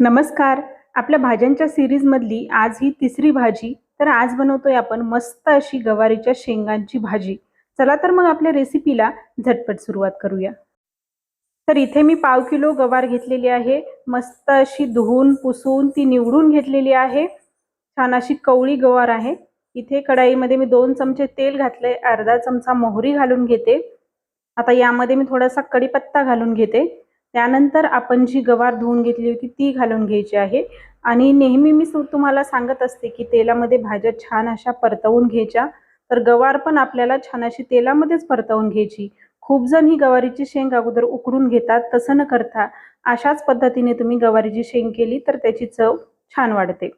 नमस्कार. आपल्या भाज्यांच्या सिरीजमधली आज ही तिसरी भाजी. तर आज बनवतोय आपण मस्त अशी गवारीच्या शेंगांची भाजी. चला तर मग आपल्या रेसिपीला झटपट सुरुवात करूया. तर इथे मी पाव किलो गवार घेतलेली आहे. मस्त अशी धुवून पुसून ती निवडून घेतलेली आहे. छान अशी कवळी गवार आहे. इथे कढाईमध्ये मी दोन चमचे तेल घातले अर्धा चमचा मोहरी घालून घेते. आता यामध्ये मी थोडासा कढीपत्ता घालून घेते. त्यानंतर आपण जी गवार धुवून घेतली होती ती घालून घ्यायची आहे. आणि नेहमी मी तुम्हाला सांगत असते की तेलामध्ये भाज्या छान अशा परतवून घ्यायच्या. तर गवार पण आपल्याला छान अशी तेलामध्येच परतवून घ्यायची. खूप जण ही गवारीची शेंग अगोदर उकडून घेतात तसं न करता अशाच पद्धतीने तुम्ही गवारीची शेंग केली तर त्याची चव छान वाढते.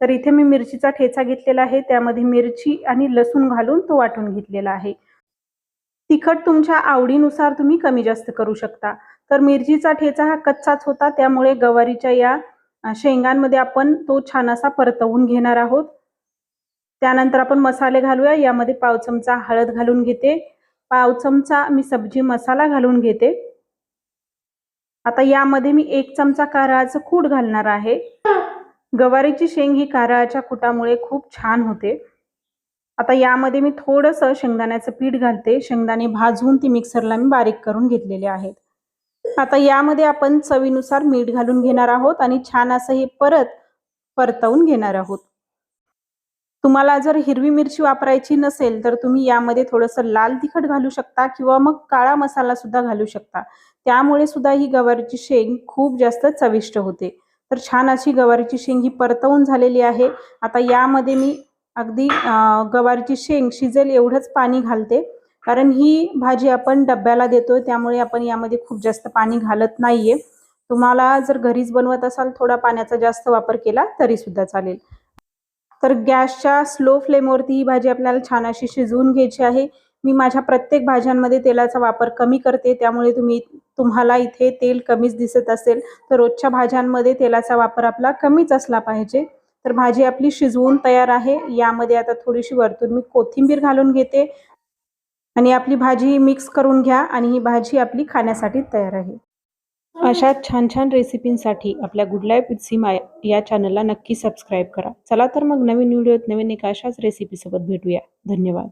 तर इथे मी मिरचीचा ठेचा घेतलेला आहे त्यामध्ये मिरची आणि लसूण घालून तो वाटून घेतलेला आहे. तिखट तुमच्या आवडीनुसार तुम्ही कमी जास्त करू शकता. तर मिरचीचा ठेचा हा कच्चाच होता. त्यामुळे गवारीच्या या शेंगांमध्ये आपण तो छान असा परतवून घेणार आहोत. त्यानंतर आपण मसाले घालूया. यामध्ये पाव चमचा हळद घालून घेते. पाव चमचा मी सब्जी मसाला घालून घेते. आता यामध्ये मी एक चमचा कारळाचं कूट घालणार आहे. गवारीची शेंग ही कारळाच्या कुटामुळे खूप छान होते. आता यामध्ये मी थोडंसं शेंगदाण्याचं पीठ घालते. शेंगदाणे भाजून ती मिक्सरला मी बारीक करून घेतलेले आहेत. आता यामध्ये आपण चवीनुसार मीठ घालून घेणार आहोत आणि छान असं हे परत परतवून घेणार आहोत. तुम्हाला जर हिरवी मिरची वापरायची नसेल तर तुम्ही यामध्ये थोडंसं लाल तिखट घालू शकता किंवा मग काळा मसाला सुद्धा घालू शकता. त्यामुळे सुद्धा ही गवारीची शेंग खूप जास्त चविष्ट होते. तर छान अशी गवारीची शेंग ही परतवून झालेली आहे. आता यामध्ये मी अगदी गवारीची शेंग शिजेल एवढंच पाणी घालते. कारण ही भाजी आपण डब्याला देतोय त्यामुळे आपण यामध्ये खूप जास्त पाणी घालत नाहीये. तुम्हाला जर घरीच बनवत असाल थोडा पाण्याचा जास्त वापर केला तरी सुद्धा चालेल. तर गॅसच्या स्लो फ्लेमवरती ही भाजी आपल्याला छान अशी शिजवून घ्यायची आहे. मी माझ्या प्रत्येक भाज्यांमध्ये तेलाचा वापर कमी करते त्यामुळे तुम्ही तुम्हाला इथे तेल कमीच दिसत असेल तर रोजच्या भाज्यांमध्ये तेलाचा वापर आपला कमीच असला पाहिजे. तर भाजी आपली शिजवून तयार आहे. यामध्ये आता थोडीशी वरतून मी कोथिंबीर घालून घेते. आणि आपली भाजी मिक्स करून घ्या आणि ही भाजी आपली खाण्यासाठी तयार आहे. अशा छान छान रेसिपींसाठी आपल्या गुड लाईफ विथ सीमा या चॅनलला नक्की सबस्क्राईब करा. चला तर मग नवीन व्हिडिओत नवीन एका अशाच रेसिपीसोबत भेटूया. धन्यवाद.